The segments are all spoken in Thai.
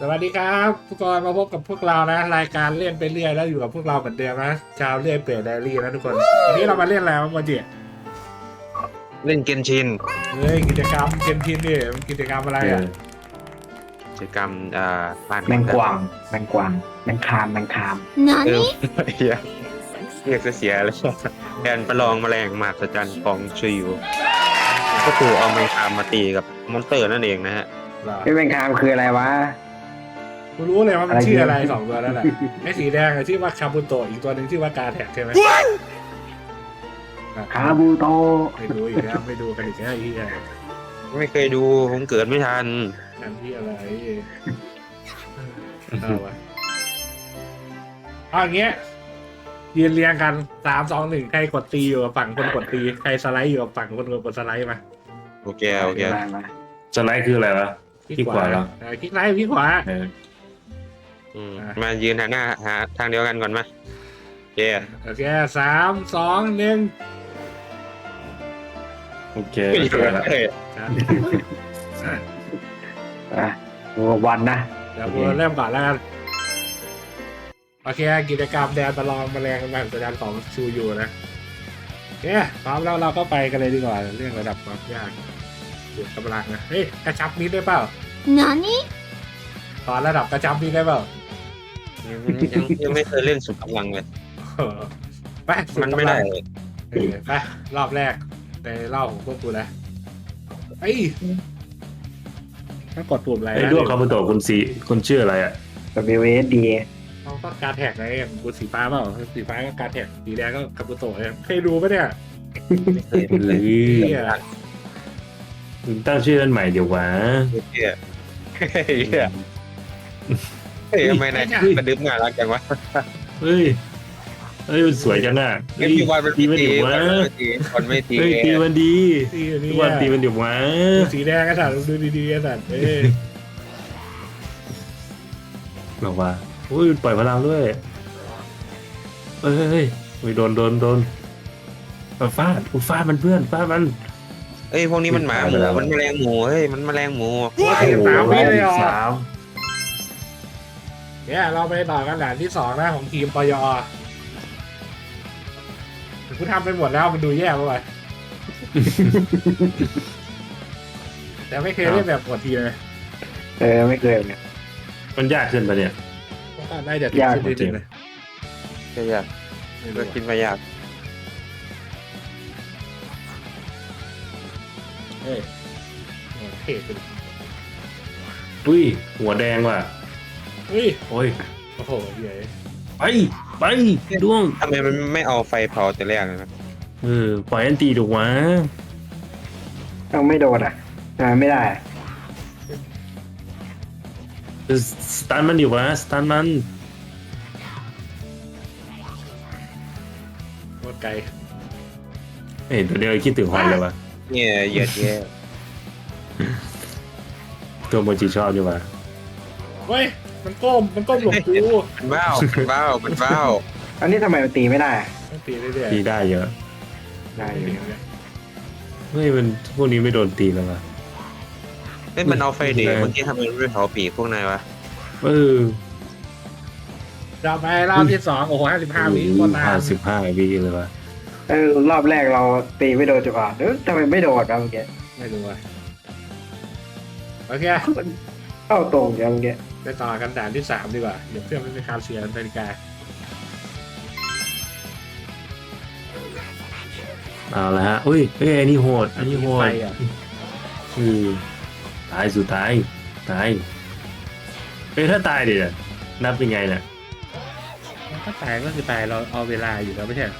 สวัสดีครับ ทุกคนมาพบกับพวกเรานะ รายการเล่นไปเรื่อยแล้วอยู่กับพวกเราเหมือนเดิมนะชาวเรื่อยเปื่อยไดอารี่นะทุกคนวันนี้เรามาเล่นอะไรวะโมจิเล่นเกนชินเฮ้ยกิจกรรมเกมทีนดิมันกิจกรรมอะไรอะกิจกรรมอ่าบ้านแมงกวางแมงกวางแมงคามแมงคามเออ何เฮียเรียกเสียๆเลยแทนประลองแมลงมหัศจรรย์ของชิวก็ถูกเอาแมงคามมาตีกับมอนสเตอร์นั่นเองนะฮะเหรอไอ้แมงคามคืออะไรวะ กูรู้เลยว่ามันอะไรชื่ออะไรเนี่ยสองตัวนั่นแหละไอ้สีแดงอะชื่อว่าคาบุโตะอีกตัวหนึ่งชื่อว่ากาแท็กใช่ไหมคาบูโตไม่รู้อีกแล้วไม่ดูกันอีกแล้วไอ้เหี้ยไม่เคยดูผมเกิดไม่ทันอันที่อะไรเอาวะเอาอย่างเงี้ยยืนเรียงกันสามสองหนึ่งใครกดตีอยู่กับฝั่งคนกดตีใครสไลด์อยู่กับฝั่งคนกดสไลด์มาโอเคโอเคมามาสไลด์คืออะไรวะคลิกคลิกขขวาวาเหรอ เออคลิกไลท์คลิกขวา เออ อืมมายืนหาหน้าหาทางเดียวกันก่อนมาโอเคโอเคสามสองหนึ่งโอเคไม่เจเกิอดแล้วเลยอะวันนะ เดี๋ยวกูเริ่มก่อนแล้วกันโอเคกิจกรรมแดนประลองแมลงแบบสัญญาณของชูยูนะโอเคพร้อมแล้วเราก็ไปกันเลยดีกว่าเรื่องระดับความยากบวกกำลังนะเฮ้ยกระชับนิดได้เปล่า何ตอนระดับกระชับนิดได้เปล่า ยังยังไม่เคยเล่นสุดกำลังเลย เออไปสุมันกำลังไม่ได้เออไปรอบแรกในรอบของพวกกูนะไอ้ยต้องกดปุ่มอะไรไอ้นะด้วงคาบุโตะคุณสีคุณชื่ออะไรอะ W S D ต้องต้องการแท็กไงของกูสีฟ้าเปล่าสีฟ้าก็การแท็กสีแดงก็คาบุโตะเนี่ยเคยดูปะเนี่ยไม่เคยเล่นเลยเหี้ยมึงตั้งชื่ออันใหม่เดี๋ยววะ เฮียเฮีย เฮ้ยทำไมนายกระดึ๊บน่ารักจังวะเฮ้ยเฮ้ยมันสวยจังอะเฮ้เฮ้ยยพี่วันมันตีไม่มันตีเดี๋ยววะวันไม่ตีเฮ้ยตีมันดีสีอันทุนี้กวันตีมันเดี๋ยววะสีแดงก็สัตว์ดูดีๆก็สัตว์เอ้ยบอกว่าอุ้ยปล่อยพลังด้วยเฮ้ยเฮ้ยเฮ้ยเฮ้ยโดนโดนโดนมาฟาดกูฟาดมันเพื่อนฟาดมันเอ้ยพวกนี้มันหมาหมูมันแมลงหมูเฮ้ยมันแมลงหมูโอ้ยสามวิเลยเหรอสาม เนี่ยเราไปต่อกันด่านที่สองนะของทีมปยอกูทำไปหมดแล้วมันดูแย่ไปว่ะแต่ไม่เคยเล่นแบบกดทีเลยเออไม่เคยเนี่ยมันยากขึ้นปะเนี่ยก็น่าจะติดยากขึ้นนิดนึงนะก็อยากไม่ก็รู้คิดอะว่าอยากเฮ้ยโอ้เท่ขึ้นอุ้ยหัวแดงว่ะ เฮ้ยโอ้ยโอ้โหเหี้ยไปไปด้วงทำไมมันไม่เอาไฟเผาแต่แรกเลยนะเออปล่อยอันตีถูกวะต้องไม่โดนอะทำไมไม่ได้เออสตันมันอยู่วะสตันมันโคตรไกลเอ้ยตัวเดียวคิดถึงฮอนเลยวะเนี่ยเหยียดแย่ตัวโมจิชอบดีวะเฮ้ย มันก้มมันก้มหลบกูมันบ้าวมันบ้าวมันบ้าวอันนี้ทำไมมันตีไม่ได้ต้องตีเรื่อยตีได้เยอะๆได้อยู่เฮ้ยมันพวกนี้ไม่โดนตีแล้ววะเฮ้ยมันเอาไฟเดย์เมื่อกี้ทำไมมันไม่เผาปีกพวกนายวะเออเราไปรอบที่สองโอ้โหห้าสิบห้าวิโคตรนาห้านสิบห้าวิเลยวะเออรอบแรกเราตีไม่โดนจุกอะเออทำไมไม่โดนครับเมื่อกี้ไม่รู้อะโอเคเข้าตรงอย่างเมื่อกี้ ไปต่อกันด่านที่สามดีกว่าเดี๋ยวเพื่อนไม่มีคาเสียนาฬิกาเอาละฮะอุ้ยเอ้ยอันนี้โหดอันนี้โหไฟดอะอือตายสุดท้ายตายเอ้ยถ้าตายเดี๋ยวนับยังไงเนี่ยถ้าตายก็คือตายเราเอาเวลาอยู่แล้วไม่ใช่เหรอ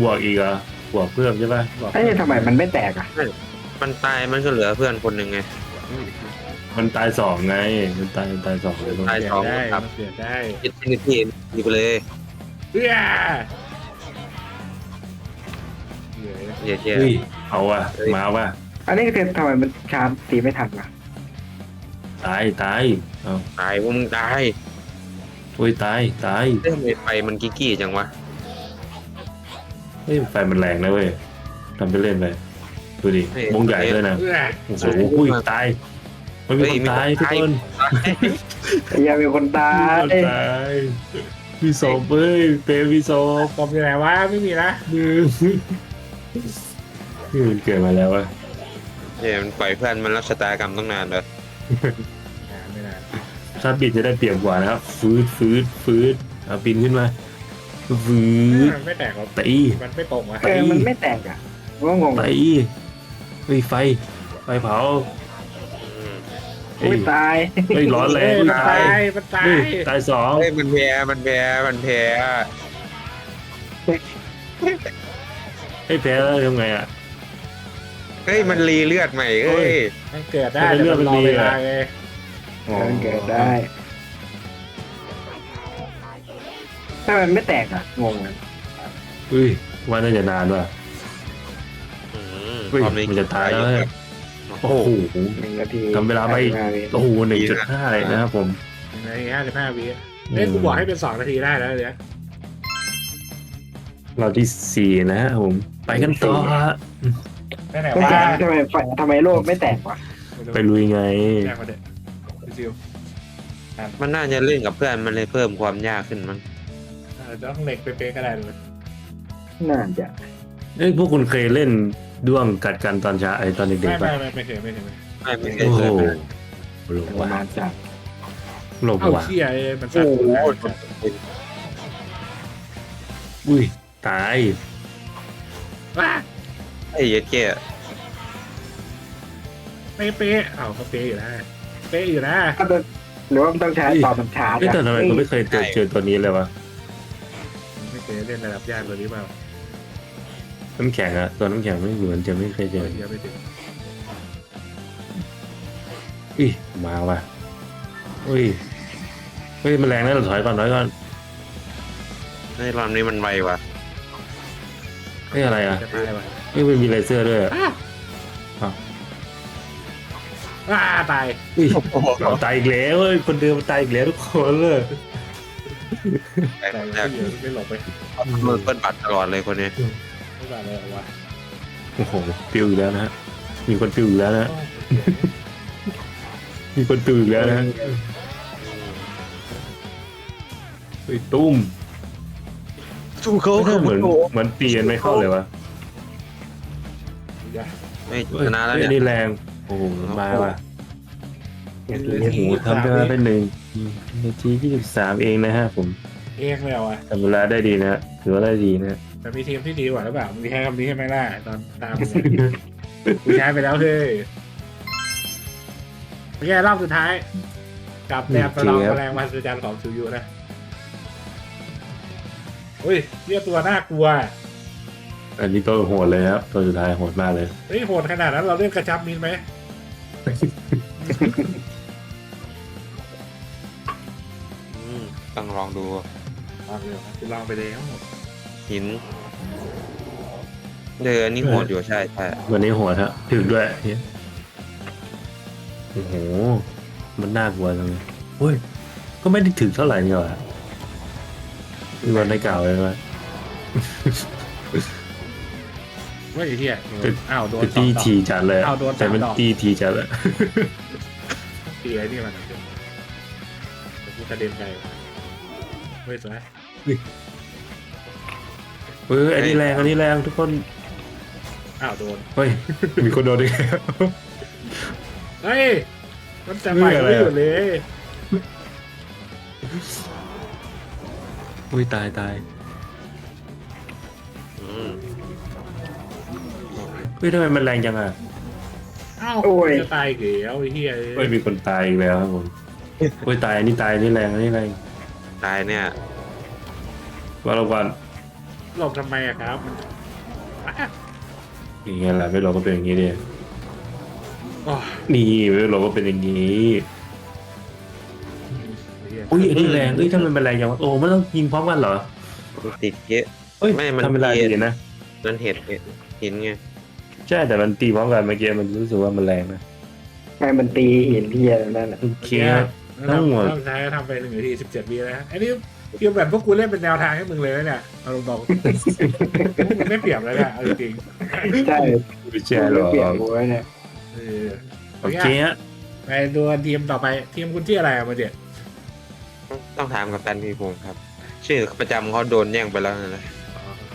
บวกอีกเหรอบวกเพิ่มใช่ปะบอกไอ้นี่ทำไมมันไม่แตกอะมันตายมันก็เหลือเพื่อนคนหนึ่งไง มันตายสองไง มันตายมันตายสองเลยมั้งตายเปลี่ยสองนได้ครับมันเปลี่ยนได้ยึดที่ที่ดีไปเลยเอื้อเหนื่อยเหยียดแย่เฮ้ยเอาว่ะมาว่ะอันนี้คือทำไมมันชาร์จตีไม่ทันวะตายตายเอาตายพวกมึงตายโอ้ยตายตายเฮ้ยทำไมไฟมันกิ๊กกี้จังวะเฮ้ยไฟมันแรงนะเว้ยทำไปเล่นไปดูดิวงใหญ่เลยนะเอื้อโอ้โหอุ้ยตาย มันมีคนตายทุกคนตไอ้เหี้ยมีคนตายตายพี่โซบเอ้ยเปรมพี่โซบตบอยู่ไหนวะไม่มีนะนี่นี่มันเกิดมาแล้วอะเนี่ยมันปล่อยเพื่อนมันรับชะตากรรมตั้งนานเลยนานไม่นานถ้าบิดจะได้เปรียบกว่านะครับฟืดฟืดฟืดเอาปีนขึ้นมาฟืดมันไม่แตกหรอกตี มันไม่ตรงอะ เออมันไม่แตกอะว่างงตีเฮ้ยไฟ ไฟเผาอืม เฮ้อุ้ยยตายเฮ้ยร้อนแรเอ้งยมันตายมันตาเฮ้ยยตายสองเฮ้ยมันแพ้มันแพ้มันแพ้เฮ้ยแพ้แล้วทำไงอะ เฮ้ยมันรีเลือดใหม่เอ้ยมันเกิดได้มันเป็นแต่เรื่องมันรอมันดีเวอะลาไงมันเกิดได้ ถ้ามันไม่แตกอะ งงอะเฮ้ยว่าน่าจะนานว่ะ อืมเฮ้ยความมันจะตายแล้วเว้ย โอ้โอ้โหโหหนึ่งนาทีทำเวลาไปอีกห้สิบห้วิโอ้โหหนึ่งจุดห้าเลยนะครับผมหนึ่งนาทีห้าสิบห้าวิเอ้ยกูบอกให้เป็นสองนาทีได้แล้วเนี่ยเราที่สี่นะครับผมไปกันต่อฮะไปไหนไม่วะแตกทำไมไฟทำไมโลกไม่แตกวะไปลุยไงแยกมาเด็ดซิวมันน่าจะเล่นกับเพื่อนมันเลยเพิ่มความยากขึ้นมั้งเออต้องเหล็กเป๊ะๆก็ได้เลยน่าจะเอ้ยพวกคุณเคยเล่น ด้วงกัดกันตอนเช้าไอ้ตอนเด็ไม่กๆป่ะไม่ไม่ไม่เคยไม่เคยไม่เคยไม่ไม่เคโอ้ยโหเจอเลยหลงประว่ะมาณจัดหลงเอ้าว่ะเชี่ยเอ้ยมันสั่นโอ้โหอุ้ยตายว้าไอ้เหี้ยเจ๊เป๊ะๆเอ้าก็เป๊ะอยู่นะเป๊ะอยู่นะถ้าจะหรือว่ามันต้องใช้ตอนมันชาร์จเอ้ยแต่ทำไมอะกูไม่เคยเจอเจอตัวนี้เลยวะไม่เคยเล่นระดับยากเลยหรือเปล่า น้ำแข็งอะตัวน้ำแข็งไม่เหมือนจะไม่เคยเจเดี๋อยวไม่ถึงอุ้ยมาว่ะอุ้ยเฮ้ยมันแรงนะเราถอยก่อนถอยก่อนในรอบนี้มันไวว่ะเฮ้ยอะไรอะจะตายว่ะเฮ้ยมันมีเลเซอร์ด้วยอะว้าตายอุ้ยเอาตายอีกแล้วเว้ยคนเดิมตายอีกแล้วทุกคนเลยแต่ตายแต่ไม่เยอะไม่หลบไป มือเปิ้ลบัตรตลอดเลยคนนี้ ไม่บาดเลยว่ะโอ้โหปิวอีกแล้วนะฮะมีคนปิวอีกแล้วนะฮะมีคนปิวอีกแล้วนะฮะเฮ้ยตุ้มสู้เขาไม่เหมือนเหมือนตีกันไม่เข้าเลยวะไม่ชนะแล้วฮ้เนี่ย นี่แรงโอ้โหมาว่ะโอ้โหทำเวลาได้หนึ่งนาทียี่สิบสามเองนะฮะผม เองเลยว่ะทำเวลาได้ดีนะฮะถือว่าได้ดีนะฮะ แต่มีทีมที่ดีกว่าหรือเปล่ามีแค่คำนี้ใช่ไหมล่ะตอนตามกูใช้ไปแล้วเฮ้ยโอเครอบสุดท้าย กับแนวประลองแมลงวันสุจรรย์ของซูยูนะอุ้ยเรียกตัวน่ากลัว อันนี้ตัวโหดเลยครับตัวสุดท้ายโหดมากเลยเฮ้ยโหดขนาดนั้นเราเล่นกระชับมินไหมอืมต้องลองดูลองเร็วคุณลองไปแล้ว หินเดินนี่โหดอยู่ใช่ใช่วันนี้โหดฮะถึงด้วยเนี่ยโอ้โหมันน่ากลัวจังเลยเฮ้ยก็ไม่ได้ถึงเท่าไหร่นี่หว่าคือวันในเก่าเลยว่าว่าไอ้เหี้ยอ้าวโดนคือสอตีงดอกทีจัดเลยเอาโดนสามแต่มันดอกตีทีจัดเลยตีไอ้นี่มันเดี๋ยวกูกระเด็นไปเฮ้ยสวย เฮ้ยอันนี้แรงอันนี้แรงทุกคน อ้าวโดน เฮ้ย มีคนโดนด้วยเฮ้ยมันจะไปไม่หยุดเลยอุ้ยตายตายอืมเฮ้ยทำไมมันแรงจังอะ อ้าวโอ้ย จะตายเกลียวไอ้เหี้ยเฮ้ยมีคนตายอีกแล้วครับผมเฮ้ยตายอันนี้ตายอันนี้แรงอันนี้แรง ตายเนี่ย ว่าเราก่อน หลบทำไมอะครับอะอย่างเงี้ยแหละไม่เราก็เป็นอย่างงี้ดิโอ้ยนี่ไม่เราก็เป็นอย่างงี้เหี้ยอุ้ยอันนี้แรงเอ้ยทำไมมันแรงจังวะโอ้มันต้องยิงพร้อมกันเหรอติดเยอะ เอ้ยไม่มัน ทำเวลาเย็ดีนนะนั่นเห็ดหินไงใช่แต่มันตีพร้อมกันเมื่อกี้มันรู้สึกว่ามันแรงนะให้มันตีหินที่อะไรนั่นแหละโอเคครับทั้ทั้งงหหมมดดสุดท้ายก็ทำไปหนึ่งนาทีสิบเจ็ดวิแล้วนะอันนี้ คือแบบพวกกูเล่นเป็นแนวทางให้มึงเลยนะเนี่ยเอาตรงๆมึงไม่เปรียบเลยเนี่ยเอาจริงใช่ไม่ใช่หรไม่อกเปลี่ยนหัวเนี่ยๆเออโอเคฮะไปดูทีมต่อไปทีมคุณชื่ออะไรอะมาเด็ดต้องถามกับตันพีพงศ์ครับ ชื่อประจำเขาโดนแย่งไปแล้วนะ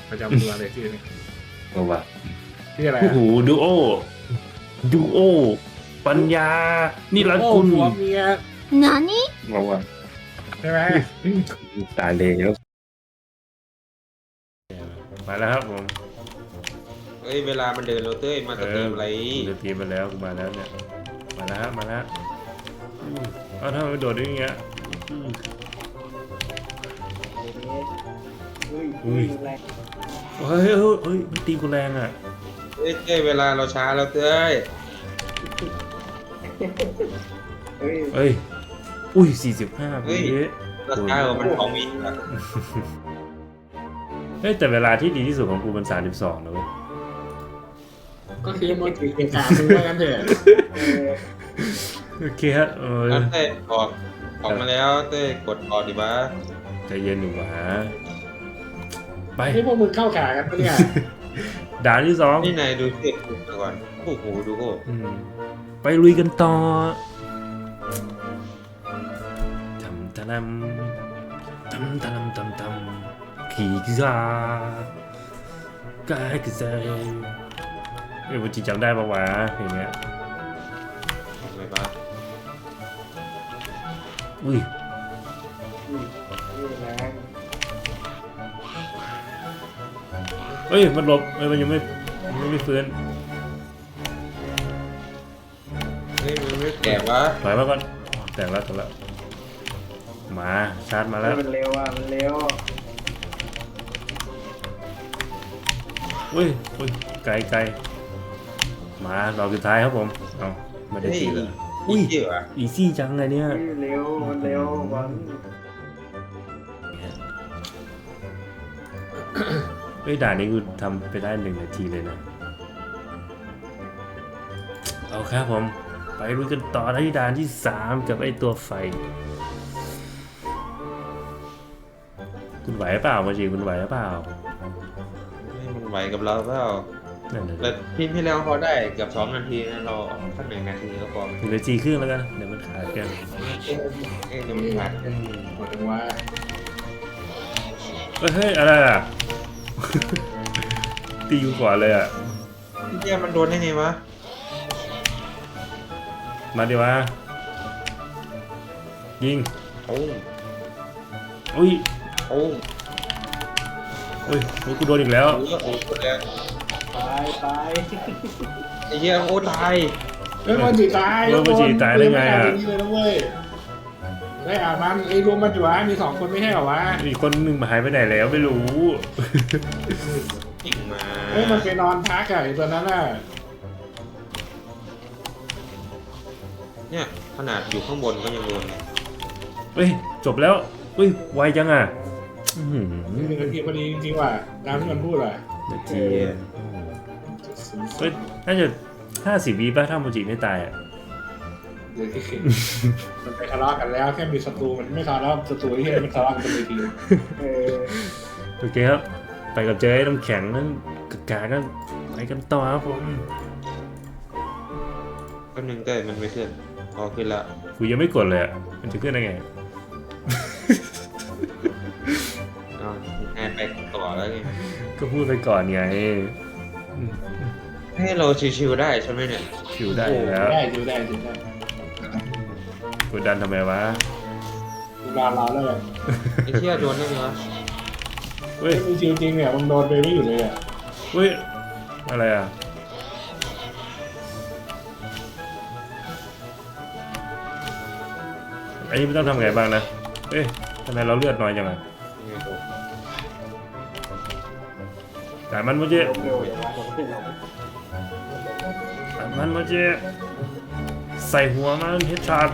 ประจำตัวเลยชื่อนี้เอาว่ะชื่ออะไรโอ้อะโหดูโอดูโอ ปัญญา นี่รักโอ้คุณผัวเมีย何เอาว่ะ ใช่ไหมตายแล้วมาแล้วครับผมเอ้ยเวลามันเดินเราเต้ยมาสตรีมอะไรกูจะทีมมาแล้วกูมาแล้วเนี่ยมาแล้วฮะมาแล้วอืมเอาถ้ามันโดดได้อย่างเงี้ยอืมอุ้ยแรงเฮ้ยเฮ้ยเฮ้ยมันตีกูแรงอะเอ้ยเต้ยเวลาเราช้าแล้วเต้ยเฮ้ยเฮ้ย อุ้ยสี่สิบห้าเฮ้วิยเราช้ากว่ามันของมีอะเฮ้ยแต่เวลาที่ดีที่สุดของกูมันสามสิบสองนะเว้ย ก็คือมันถือเป็นการดูว่ากันเถอะเออโอเคฮะเออแล้วเต้ยออกออกมาแล้วเต้ยกดออกดีบ้าใจเย็นหนูหวาไปนี่พวกมึงเข้าขากันปะเนี่ยด่านที่สองนี่นายดูเต้ยดูก่อนโอ้โหดูโอ้อืมไปลุยกันต่อ ตะนำทำตะนำตำตำขี่กซากายกใจเอ้ยวันจีจำได้ปะวะอย่างเงี้ยไม่บ้าอุ้ยอุ้ยอุ้ยแรงเอ้ย มันหลบเอ้ยมันยังไม่มันยังไม่ฟื้นเฮ้ยมันไม่แก่วะถอยมาก่อนแต่งแล้วแต่งแล้ว มา ชาร์จมาแล้ว มันเร็วอะ มันเร็ว อุ้ยอุ้ยไกลไกลมาดอกสุดท้ายครับผมเอาไม่ได้ตีเลยอุ้อุ้ยยเจ๋อวะอีซี่จังเลยเนี่ยอุ้ยเร็ว มันเร็ววันเฮ้ยด่านนี้กูทำไปได้หนึ่งนาทีเลยนะ เอาครับผม ไปรู้กันต่อที่ด่านที่สามกับไอ้ตัวไฟ คุณไหวเปล่ามาจีคุณไหวเปล่าเฮ้ยมันไหวกับเราเปล่านั่นเลยแต่ทีมที่แล้วพอได้เกือบสองนาทีนะเราเอาสักหนึ่งนาทีก็พอถึงนาทีครึ่งแล้วกันเดี๋ยวมันขาดกันเอ๊ะเอ๊ะเดี๋ยวมันขาดหมดถึงว่าเฮ้ยเฮ้ยอะไรอะ ตีอยู่ก่อนเลยอะเฮียมันโดนได้ไงวะมาดิวะยิงโอ้อุ้ย โอ้อุ้ยโอ้ยกูโดนอีกแล้วโอ้โอ้โหแล้วตายตายไอ้เหี้ยโอ้ตายเฮ้ยมันจีตายเออมันจีตายได้ไงอะนี่เลยนะเว้ยได้อ่ามันไอ้รวมมันอยู่วะมีสองคนไม่ใช่เหรอวะอีกคนหนึ่งหายไปไหนแล้วไม่รู้จริงมาเฮ้ยมันไปนอนพักอะไอ้ตัวนั้นน่ะเนี่ยขนาดอยู่ข้างบนก็ยังโดนเลยเฮ้ยจบแล้วเฮ้ยไวจังอะอื้อหือ นี่เป็นนาทีพอดีจริงๆว่ะตามที่มันพูดว่ะนาทีเฮ้ยน่าจะห้าสิบวิป่ะถ้าโมจิไม่ตายอะเดี๋ยวที่มันไปทะเลาะกันแล้วแค่มีศัตรูมันไม่ทะเลาะศัตรูที่มันทะเลาะกันเป็นทีโอเคครับ ไปกับเจ๊น้ำแข็งนั่นกากากันไปกันต่อครับผมแป๊บนึงเต้มันไม่ขึ้นพอขึ้นล้วกูยังไม่กดเลยอะมันจะขึ้นได้ไง แล้วไงก็พูดไปก่อนไงอืมให้เราชิวๆได้ใช่ไหมเนี่ย ชิวได้อยู่แล้วได้ดูได้ดูได้กดดันทำไมวะดูรอเราแล้วเลยไอ้เชี่ยโดนได้ไงวะเฮ้ยจริงจริงๆเนี่ยมันโดนไปไม่อยู่เลยอะเฮ้ยอะไรอะอันนี้ไม่ต้องทำไงบ้างนะ เอ้ยทำไมเราเลือดน้อยจังอะ แต่มันมาเจเร็วเร็วอย่างนั้นผมขึ้นเราแต่มันมาเจใส่หัวมันเฮดช็อต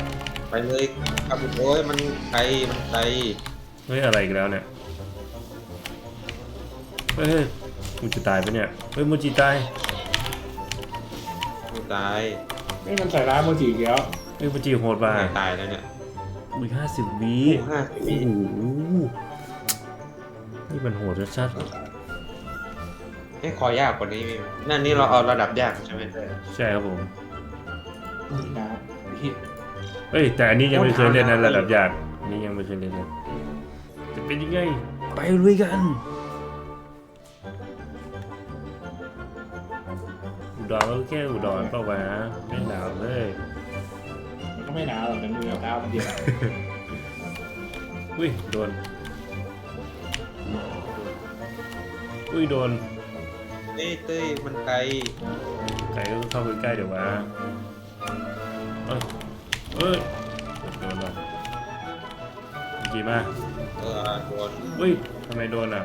ไปเลยครับโอ้ยมันไกลมันไกลเฮ้ยอะไรอีกแล้วเนี่ย เฮ้ยเฮ้ยมูจิตายปะเนี่ย เฮ้ยมูจิตายไม่ตายไม่มันใส่ร้ายโมจิอีกแล้วเฮ้ยมูจิโหดว่ะไม่ตายแล้วเนี่ยอุ้ยห้าสิบวิโอ้ห้าสิบวิโอ้โหนี่มันโหดชัด ให้คอยากกว่านี้มีไหมนั่นนี่เราเอาระดับยากใช่ไหมเต้ยๆใช่ครับผม นี่นะเฮีเฮ้ยแต่อันนี้ยังไม่เคยเล่นนะระดับยากอันนี้ยังไม่เคยเล่นเลยจะเป็นยังไง ไปลุยกันอุดรก็แค่อุดรเปล่าวะไม่หนาวเลยมันก็ไม่หนาวหรอกแต่มือกับเท้ามันเย็นอุ้ยโดนอุ้ยโดน เต้ยเต้ยมันไกลใครก็เข้าไปใกล้เดี๋ยววะเอ้ยเอ้ยโดนว่ะกี่มาเออโดนอุ้ยทำไมโดนอะ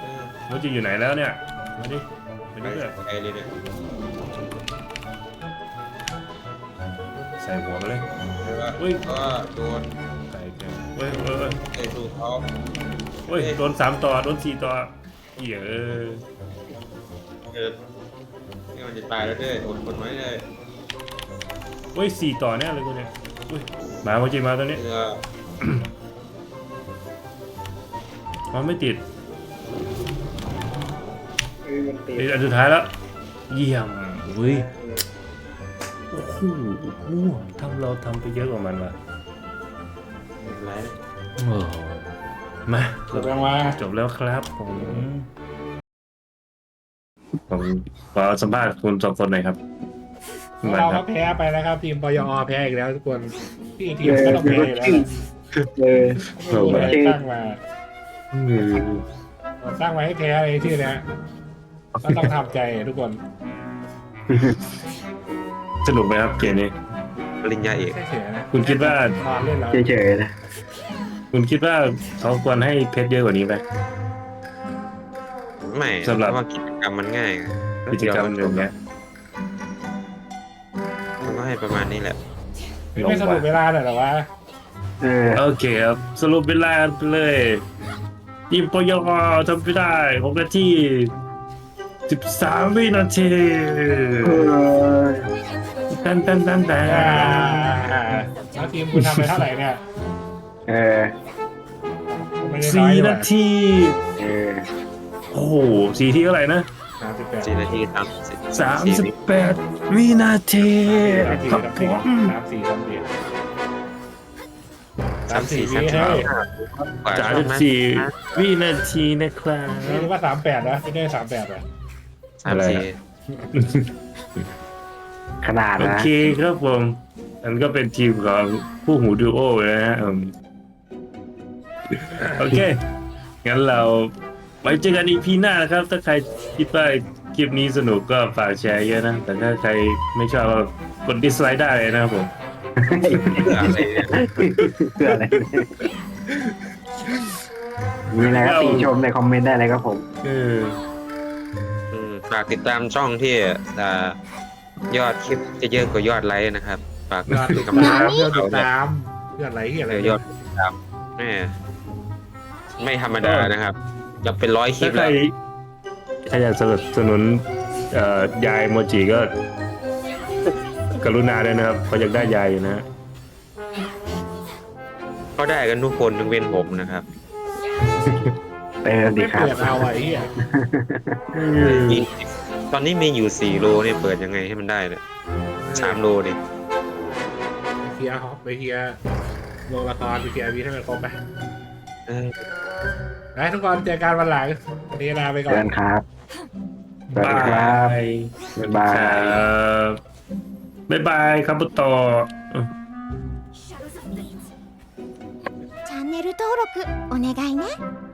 เออโมจิอยู่ไหนแล้วเนี่ย มาดิไปไกลดูเลยไกลเลยเนี่ยใส่หัวไปเลยใช่ปะอุ้ย ก็โดนใส่ เกินเว้ยเว้ยเว้ยเตะถูกเขาเว้ยโดนสามต่อโดนสี่ต่อเหี้ยเออเออนี่มันจะตายแล้วเด้ออดทนไว้เลยเว้ยสี่ต่อแน่เลยกูเนี่ยอุ้ยมาโมจิมาตัวนี้เอออ๋อไม่ติดเออมันตีติดอันสุดท้ายแล้ว เยี่ยมเว้ยโอ้โหม่วทำเราทำไปเยอะกว่ามันว่ะ ไม่เป็นไรโอ้มาจบยังวะจบแล้วครับผมผมขอสัมภาษณ์คุณสองคนหน่อยครับของมาเราคก็รับแพ้ไปนะครับ ทีมปยอแพ้อีกแล้วทุกคนพี่ทีมก็ต้องแพ้อยู่แล้วเออไม่รู้อะไรตั้งมาอืมตั้งมาให้แพ้เลยชื่อเนี้ยก็ต้องทำใจทุกคน สนุกไหมครับเกมนี้ ปริญญาเอกไม่ใช่เฉยนะคุณคิดว่า นอนเล่นแล้วเฉยๆนะคุณคิดว่าเขาควรให้เพชรเยอะกว่านี้ไหม ไม่สำหรับ เพาะว่ากิจกรรมมันง่ายไงกิจกรรมอย่างเงี้ย มันก็ให้ประมาณนี้แหละ ไม่สรุปเวลาหน่อยเหรอวะเออโอเคครับ สรุปเวลาไปเลยทีมปยกทำไม่ได้ของกันที่13วินาที เออ ตันตันตันตันอ่าแล้วทีมคุณทำไปเท่าไหร่เนี่ยเออไม่ได้น้อสี่ยเลนายที เออโอ้โหสี่ทีเท่าไหร่นะสามสิบแปดสี่นาทีสามสิบสามสิบแปดวินาทีครับผมสามสี่สามสี่สาสามมสี่สี่วิสามให้สี่กว่าสามช่สิวงบนั้นสี่วินาทีนะครับไม่รู้ว่าสามแปดนะไม่ได้สามแปดเหรอสามสี่ ขนาดโอนะ เคครับผมอันก็เป็นทีมของผู้หูดูโอนะฮะอืมโอเค งั้นเราไว้เจอกันอีพีหน้านะครับ ถ้าใครคิดว่าคลิปนี้สนุกก็ฝากแชร์เยอะนะ แต่ถ้าใครไม่ชอบก็กดดิสไลค์ได้เลยนะครับผมเพื่ออะไรเนี่ยเพื่ออะไรมีอะไรก็ติชมในคอมเมนต์ได้เลยครับผม เออ อืมฝากติดตามช่องที่อ่า ยอดคลิปจะเยอะกว่ายอดไลค์นะครับฝากยอดเป็นติดกำลังตามใจยอดติเขาดด้วยตามยอดไหลที่อะไรเออยอดติดตามแม่ไม่ธรรมดานะครับจะเป็นร้อยคลิถ้าปใครแล้วใครอยากสนับสนุนเอ่อยายโมจิก็ กรุณาด้วยนะครับเขาอยากได้ยายอยู่นะฮะก็ได้กันทุกคนถึงเว้นผมนะครับเออดีไม่ครับ เปิดเอาไอ้เหี้ยมี ตอนนี้มีอยู่สี่โลเนี่ยเปิดยังไงให้มันได้เนี่ยสามโลเนี่ยเฮียฮอปไปเฮียโลละครไปเฮียวีให้มันครบไปเออนะทุกคนเจอกันวันหลังวันนี้ลาไปก่อเดินนครับสวัสดีครับายบายบายบายบายครับบุตโต登録お願いね